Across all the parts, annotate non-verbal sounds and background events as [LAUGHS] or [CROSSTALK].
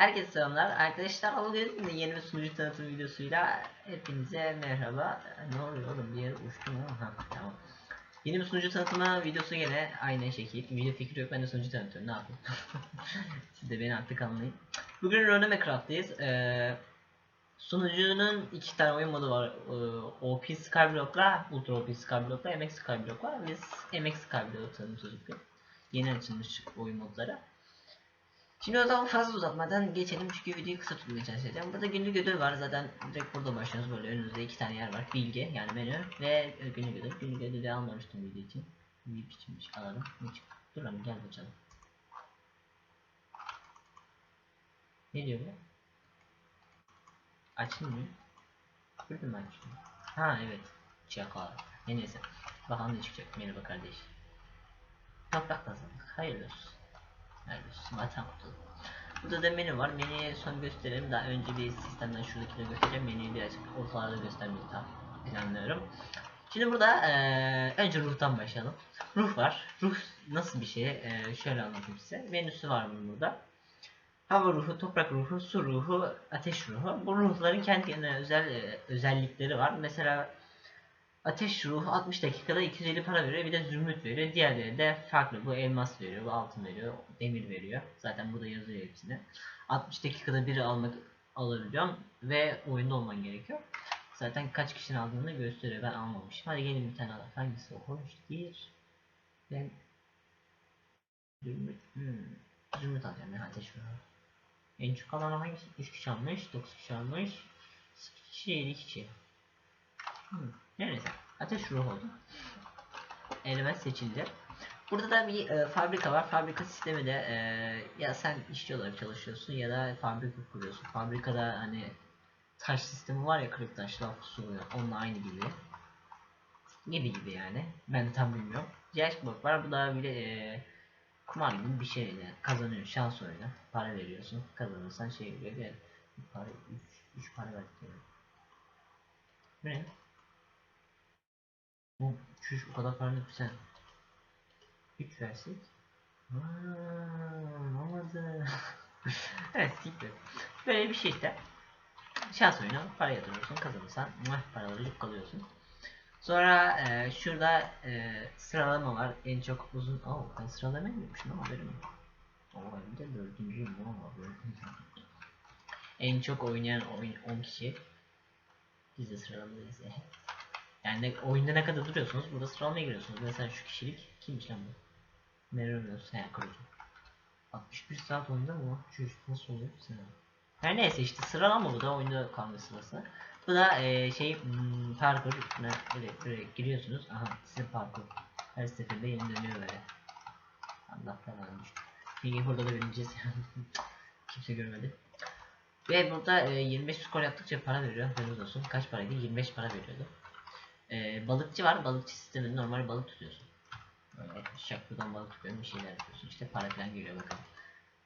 Herkese selamlar. Arkadaşlar bugün yeni bir sunucu tanıtım videosuyla hepinize merhaba. Ne oluyor oğlum bir yere uçtum ama ha tamam. Yeni bir sunucu tanıtımı videosu gene aynı şekil. Video fikri yok ben de sunucu tanıtıyorum ne yapayım. [LAUGHS] Siz de beni artık anlayın. Bugün Ronome Craft'tayız. Ee, sunucunun iki tane oyun modu var. Ee, OP Skyblock'la Ultra OP Skyblock'la MX Skyblock var. Biz MX Skyblock'u tanıtıyoruz bugün. Yeni açılmış oyun modları. Şimdi o zaman fazla uzatmadan geçelim çünkü videoyu kısa tutmaya çalışacağım. Burada günlük ödül var zaten direkt burada başlıyoruz böyle önünüzde iki tane yer var. Bilgi yani menü ve günlük ödül. Günlük ödülü almamıştım video için. Video içinmiş alalım. Ne? Dur lan gel bakalım. Ne diyor bu? Açılmıyor. Gördün mü açılmıyor? Ha evet. Çakal. Ne neyse. Bakalım ne çıkacak. Merhaba kardeş. Toprak kazandık. Hayırlı olsun. Vatan kurtuldu. Burada da menü var. Menüyü son gösterelim. Daha önce bir sistemden şuradakileri göstereceğim. Menüyü birazcık ortalarda göstermeyi tam planlıyorum. Şimdi burada eee, önce ruhtan başlayalım. Ruh var. Ruh nasıl bir şey? Eee, şöyle anlatayım size. Menüsü var mı burada? Hava ruhu, toprak ruhu, su ruhu, ateş ruhu. Bu ruhların kendi kendine özel e, özellikleri var. Mesela ateş ruhu 60 dakikada 250 para veriyor. Bir de zümrüt veriyor. Diğerleri de farklı. Bu elmas veriyor, bu altın veriyor, demir veriyor. Zaten burada yazıyor hepsini. 60 dakikada biri almak alabiliyorum ve oyunda olman gerekiyor. Zaten kaç kişinin aldığını gösteriyor. Ben almamışım. Hadi gelin bir tane alalım. Hangisi? Hoş bir. Ben zümrüt. Hmm. Zümrüt alacağım ya ateş ruhu. En çok alan hangisi? 3 kişi almış, 9 kişi almış. 8 kişi, 7 kişi. Hmm. Neyse. Ateş ruh oldu. Element seçildi. Burada da bir e, fabrika var. Fabrika sistemi de e, ya sen işçi olarak çalışıyorsun ya da fabrika kuruyorsun. Fabrikada hani taş sistemi var ya kırık taş, laf su onunla aynı gibi. Gibi gibi yani. Ben de tam bilmiyorum. Jackbox var. Bu da bir e, kumar gibi bir şey yani. Kazanıyorsun şans oyunu. Para veriyorsun. Kazanırsan şey veriyor. Gel. Para 3 3 para verdik yani. Bu ne? Bu çüş o kadar paranı sen 3 versek. Aaa olmadı [LAUGHS] Evet siktir. Böyle bir şey işte. Şans oyunu para yatırıyorsun kazanırsan muah paraları yiyip kalıyorsun. Sonra e, şurada e, sıralama var. En çok uzun Oh ben sıralamaya mıymışım ama haberim yok Oo bir de dördüncüyüm ama En çok oynayan oyun 10 kişi. Biz de sıralamadayız. Yani ne- oyunda ne kadar duruyorsunuz burada sıralamaya giriyorsunuz. Mesela şu kişilik kimmiş lan bu? Meron he kurucu. 61 saat oyunda mı? Çocuk nasıl oluyor? Sen Her neyse işte sıralama bu da oyunda kalma sırası. Bu da e, şey hmm, parkur üstüne böyle, böyle giriyorsunuz. Aha size parkur. Her seferinde yeni dönüyor böyle. Allah falan düştü. Peki burada da bineceğiz. [LAUGHS] Kimse görmedi. Ve burada e, 25 skor yaptıkça para veriyor. Haberiniz olsun. Kaç paraydı? 25 para veriyordu. Ee, balıkçı var. Balıkçı sisteminde normal balık tutuyorsun. Böyle şaklıdan balık tutuyorsun. Bir şeyler yapıyorsun. İşte para falan geliyor bakalım.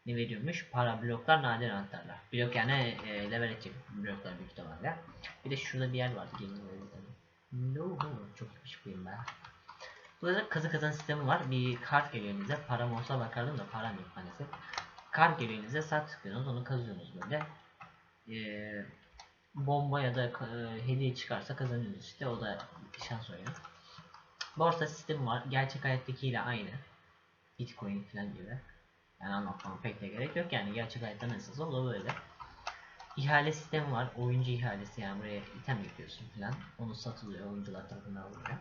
Ne veriyormuş? Para bloklar nadir anahtarlar. Blok yani e, level edecek bloklar büyük ihtimalle. Bir de şurada bir yer vardı. Gelin gidelim. No, çok yakışıklıyım ben. Burada da kazı kazan sistemi var. Bir kart geliyor elinize. Param olsa bakardım da param yok maalesef. Kart geliyor elinize. Sağ tıklıyorsunuz. Onu kazıyorsunuz böyle. Ee, bomba ya da e, hediye çıkarsa kazanıyoruz işte o da şans oyunu. Borsa sistemi var. Gerçek hayattakiyle aynı. Bitcoin falan gibi. Yani anlatmama pek de gerek yok yani gerçek hayatta nasılsa o da böyle. İhale sistemi var. Oyuncu ihalesi yani buraya item yüklüyorsun falan. Onu satılıyor. Oyuncular tarafından alınıyor.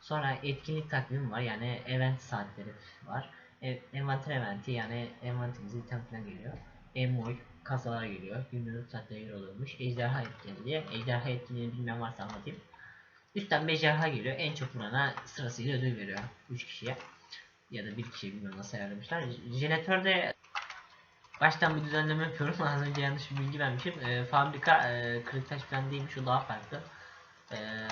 Sonra etkinlik takvimi var. Yani event saatleri var. E, envanter eventi yani envanterimize item falan geliyor. Emoy, kasalar geliyor. Saatlere göre oluyormuş. Ejderha etkinliği. Ejderha etkinliğini bilmem varsa anlatayım. Üstten ejderha geliyor. En çok vurana sırasıyla ödül veriyor. 3 kişiye. Ya da bir kişiye bilmiyorum nasıl ayarlamışlar. Jeneratörde baştan bir düzenleme yapıyorum. [LAUGHS] Az önce yanlış bir bilgi vermişim. Ee, fabrika e, kırık taş falan değilmiş. O daha farklı. Ee,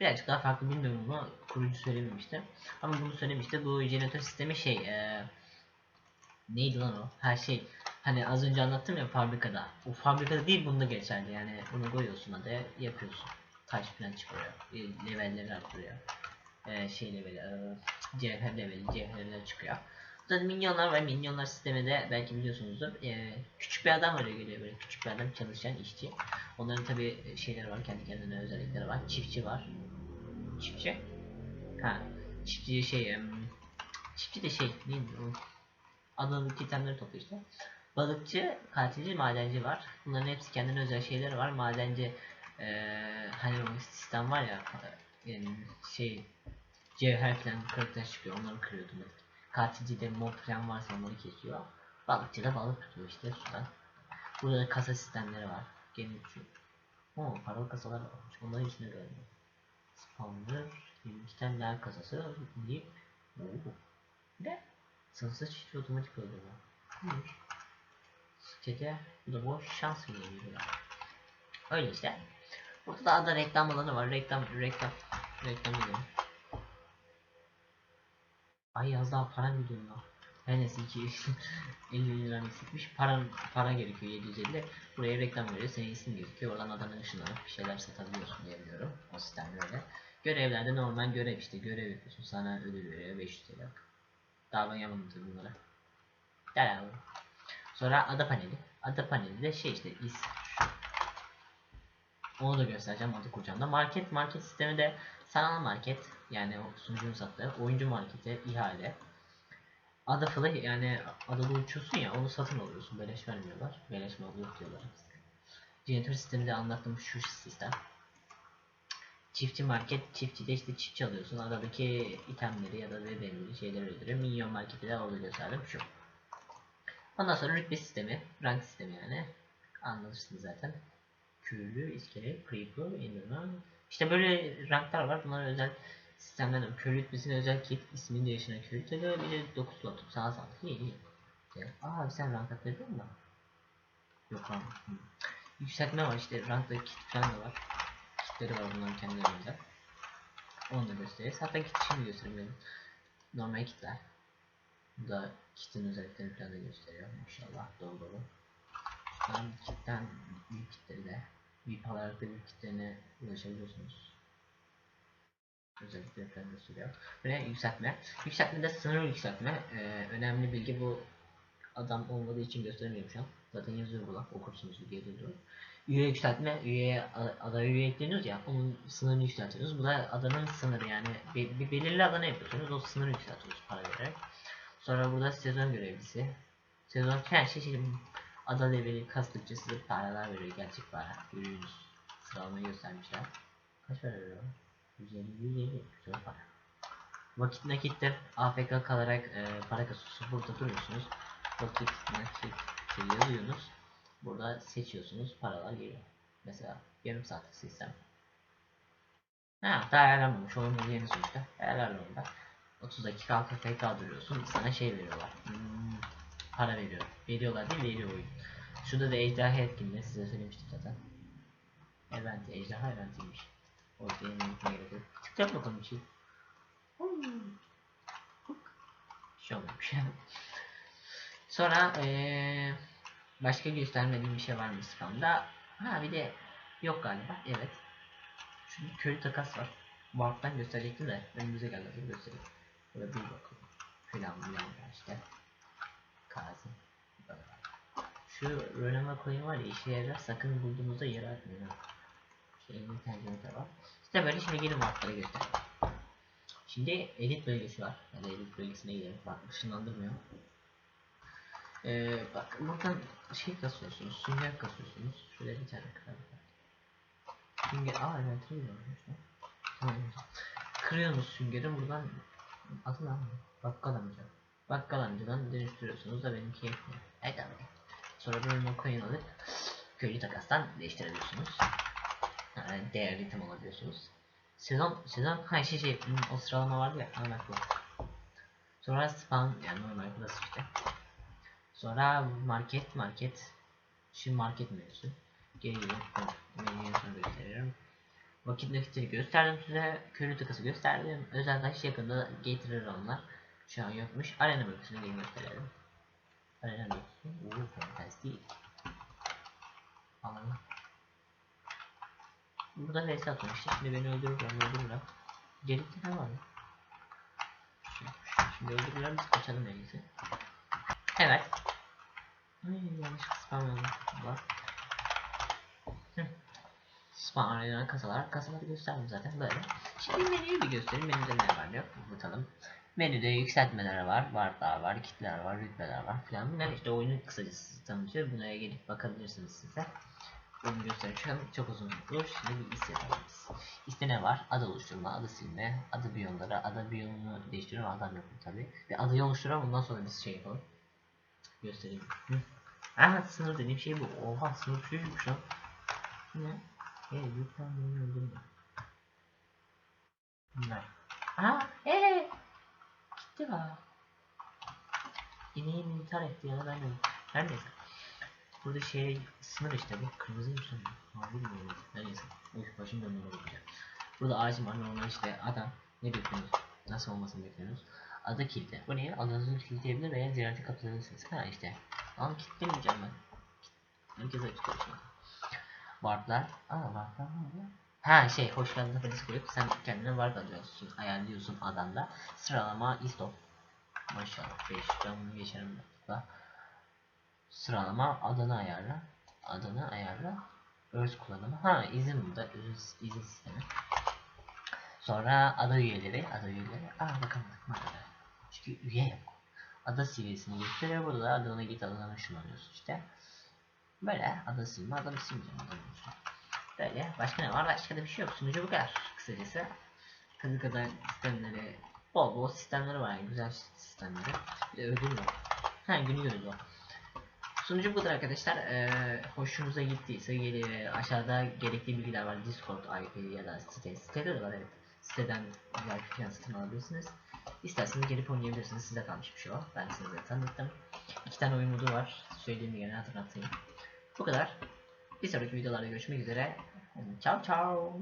birazcık daha farklı bilmiyorum ama kurucu söylememişti. Ama bunu söylemişti. Bu jeneratör sistemi şey e, neydi lan o? Her şey hani az önce anlattım ya fabrikada. O fabrikada değil bunda geçerli yani bunu koyuyorsun hadi yapıyorsun. Taş falan çıkıyor. e, Levelleri artırıyor. Ee, şey leveli, e, cevher leveli, cevherler çıkıyor. Burada minyonlar var. Minyonlar sistemi de belki biliyorsunuzdur. Ee, küçük bir adam var geliyor böyle. Küçük bir adam çalışan işçi. Onların tabi şeyleri var. Kendi kendine özellikleri var. Çiftçi var. Çiftçi. Ha. Çiftçi şey. çiftçi de şey. Neydi o? Adadaki itemleri topluyor işte. Balıkçı, katilci, madenci var. Bunların hepsi kendine özel şeyleri var. Madenci eee hani o sistem var ya yani şey cevher falan kırıktan çıkıyor. Onları kırıyor otomatik. Katilci de mob falan varsa onları kesiyor. Balıkçı da balık tutuyor işte sudan. Burada da kasa sistemleri var. Gemi uçuyor. Oo paralı kasalar varmış. Onların içine görüyorum. Spawner, 22 tane daha kasası, deyip Oo. Ne? Sınırsız çiftli otomatik öldürme. Neymiş? Sitede bu da boş şans mı geliyor? Öyle işte. Burada daha da reklam alanı var. Reklam, reklam, reklam edelim. Ay az daha para mı diyorum ya? Her neyse 250 lira eksikmiş. Para, para gerekiyor 750. Buraya reklam veriyor. Senin ismin gözüküyor. Oradan adamın ışınlanıp bir şeyler satabiliyorsun diye biliyorum. O sistem böyle. Görevlerde normal görev işte. Görev yapıyorsun. Sana ödül veriyor 500 TL. Daha ben yapamadım bunlara. Gel abi. Sonra ada paneli. Ada paneli de şey işte is. Onu da göstereceğim adı kuracağım da. Market market sistemi de sanal market yani o sunucunun sattığı oyuncu markete ihale. Ada fılı yani adada uçuyorsun ya onu satın alıyorsun. Beleş vermiyorlar. Beleş mi alıyor diyorlar. Jeneratör sistemi de anlattığım şu sistem. Çiftçi market, çiftçide işte çiftçi alıyorsun. Adadaki itemleri ya da bedenleri şeyleri öldürüyor. Minyon marketi de orada gösterdim şu. Ondan sonra rütbe sistemi, rank sistemi yani. Anlatırsınız zaten. Köylü, iskele, creeper, enderman. İşte böyle ranklar var. Bunlar özel sistemler. Köylü rütbesine özel kit, ismini değiştiren köylü. Tabi bir de 9 slot, sağa sağ. İyi iyi. İşte, Aa sen rank atladın mı? Yok. Hı. Yükseltme var işte rankta kit falan da var. Kitleri var bunların kendilerine. Onu da gösteririz. Hatta kit şimdi göstereyim. Normal kitler. Bu da kitin özelliklerini falan da gösteriyor. İnşallah dolu dolu. Şuradan kitten büyük kitleri de VIP olarak da büyük kitlerine ulaşabiliyorsunuz. Özellikleri falan gösteriyor. Ve yükseltme. Yükseltme de sınır yükseltme. Ee, önemli bilgi bu adam olmadığı için gösteremiyorum şu an. Zaten yazıyor burada. Okursunuz videoda durur. Üye yükseltme, üyeye a- adaya üye ekleniyoruz ya, onun sınırını yükseltiyoruz. Bu da adanın sınırı yani. Bir, bir belirli adana yapıyorsunuz, o sınırı yükseltiyoruz para vererek. Sonra burada sezon görevlisi. Sezon her şey şey ada leveli kastıkça size paralar veriyor, gerçek para. Görüyorsunuz. Sıralamayı göstermişler. Kaç para veriyor? 150, 150. Güzel para. Vakit nakittir. AFK kalarak e, para kasıyorsunuz. Burada duruyorsunuz. Vakit nakit yazıyorsunuz. Burada seçiyorsunuz. Paralar geliyor. Mesela yarım saatlik sistem. Ha, daha ayarlanmamış. Oyunun yeni sonuçta. Ayarlarla 30 dakika AFK duruyorsun. Sana şey veriyorlar. Hmm, para veriyor. Veriyorlar değil veriyor oyun. Şurada da ejderha etkinliği size söylemiştim zaten. Event, ejderha eventiymiş. O yüzden unutmaya gerek yok. Tıklayalım bakalım bir şey. Hmm. Bir şey olmamış. [LAUGHS] Sonra eee başka göstermediğim bir şey var mı spamda? Ha bir de yok galiba. Evet. Şurada köylü takas var. Warp'tan gösterecektim de önümüze geldi. Göstereyim. Böyle bir bakalım. Filan filan işte. Böyle. Şu Rönema coin var ya işe yarar. Sakın bulduğunuzda yere atmayın. Şeyin internette var. İşte böyle şimdi gelin Warp'lara göstereyim. Şimdi edit bölgesi var. Ya da edit bölgesine gidelim. Bak ışınlandırmıyor. Ee, bak buradan şey kasıyorsunuz, sünger kasıyorsunuz. Şöyle bir tane kıralım. Sünger, aa evet kırıyormuş lan. Tamam. Kırıyorsunuz süngeri buradan adı lan bakkal amca. Bakkal amcadan dönüştürüyorsunuz da benimki yetmiyor. Evet abi. Sonra böyle coin alıp köylü takastan değiştirebiliyorsunuz. Yani değerli item alabiliyorsunuz. Sezon, sezon, ha şey şey, hmm, o sıralama vardı ya, bu. Sonra spawn, yani normal burası işte. Sonra market market. Şimdi market menüsü. Geri gelin. Menüye sonra gösteriyorum. Vakit nakitleri gösterdim size. Köylü takası gösterdim. Özel taş yakında getirir onlar. Şu an yokmuş. Arena bölgesine gelin gösterelim. Arena bölgesi. Uuu fantastik. Alalım. Burada vs atmıştı. Şimdi beni öldürürler öldürürler. Gelikte ne var mı? Şimdi öldürürler biz kaçalım en iyisi. Evet. Ay yanlış spam oldu. Bak. Spam arayan kasalar. Kasaları gösterdim zaten böyle. Şimdi menüyü bir göstereyim. Menüde ne var yok bakalım. Menüde yükseltmeler var, wardlar var, kitler var, rütbeler var filan. Bunlar işte oyunu kısacası tanıtıyor. Bunlara gelip bakabilirsiniz size. Bunu göstereceğim. Çok uzun olur. Şimdi bir liste yapalım biz. Liste ne var? Adı oluşturma, adı silme, adı biyonlara, adı biyonunu değiştiriyorum. Adam yok tabi. Ve adıyı oluşturalım. Ondan sonra biz şey yapalım. Göstereyim. Hı. Aha sınır dediğim şey bu. Oha sınır çocukmuş lan. Ne? Hey lütfen beni öldürme. Bunlar. Aha eee. Gitti la. İneği intihar etti ya da ben de. Her neyse. Burada şey sınır işte bu kırmızıymış lan. Mavi mi öyle? Her neyse. Uy başım olacak. Burada ağacım var normal işte adam. Ne bekliyorsunuz? Nasıl olmasını bekliyorsunuz? Adı kilitli. Bu ne? Adınızı kilitleyebilir veya ziyarete kapatabilirsiniz. Ha işte. Ama kilitlemeyeceğim ben. Herkes açık olsun. Warplar. Aa warplar ne oluyor? Ha şey hoş geldin kafesi koyup sen kendine warp alıyorsun. Ayarlıyorsun adanda. Sıralama istop. Maşallah 5 ben geçerim da. Sıralama adını ayarla. Adını ayarla. Öz kullanımı. Ha izin burada. Izin, izin sistemi. Sonra ada üyeleri. Ada üyeleri. Aa bakamadık maalesef. Çünkü üye yok. Ada seviyesini gösteriyor. Burada da adına git adına ışınlanıyorsun işte. Böyle ada silme adamı silmeyeceğim adamı. Böyle. Başka ne var? Başka da bir şey yok. Sunucu bu kadar. Kısacası. Kızı kadar sistemleri bol bol sistemleri var yani güzel sistemleri. Bir de ödül var. Ha günü görüyoruz o. Sunucu budur arkadaşlar. Ee, hoşunuza gittiyse geri, aşağıda gerekli bilgiler var. Discord IP ya da site. Sitede de var evet. Siteden güzel bir satın alabilirsiniz. İsterseniz gelip oynayabilirsiniz. Size kalmış bir şey o. Ben size tanıttım. İki tane oyun modu var. Söylediğimi gene hatırlatayım. Bu kadar. Bir sonraki videolarda görüşmek üzere. Ciao ciao.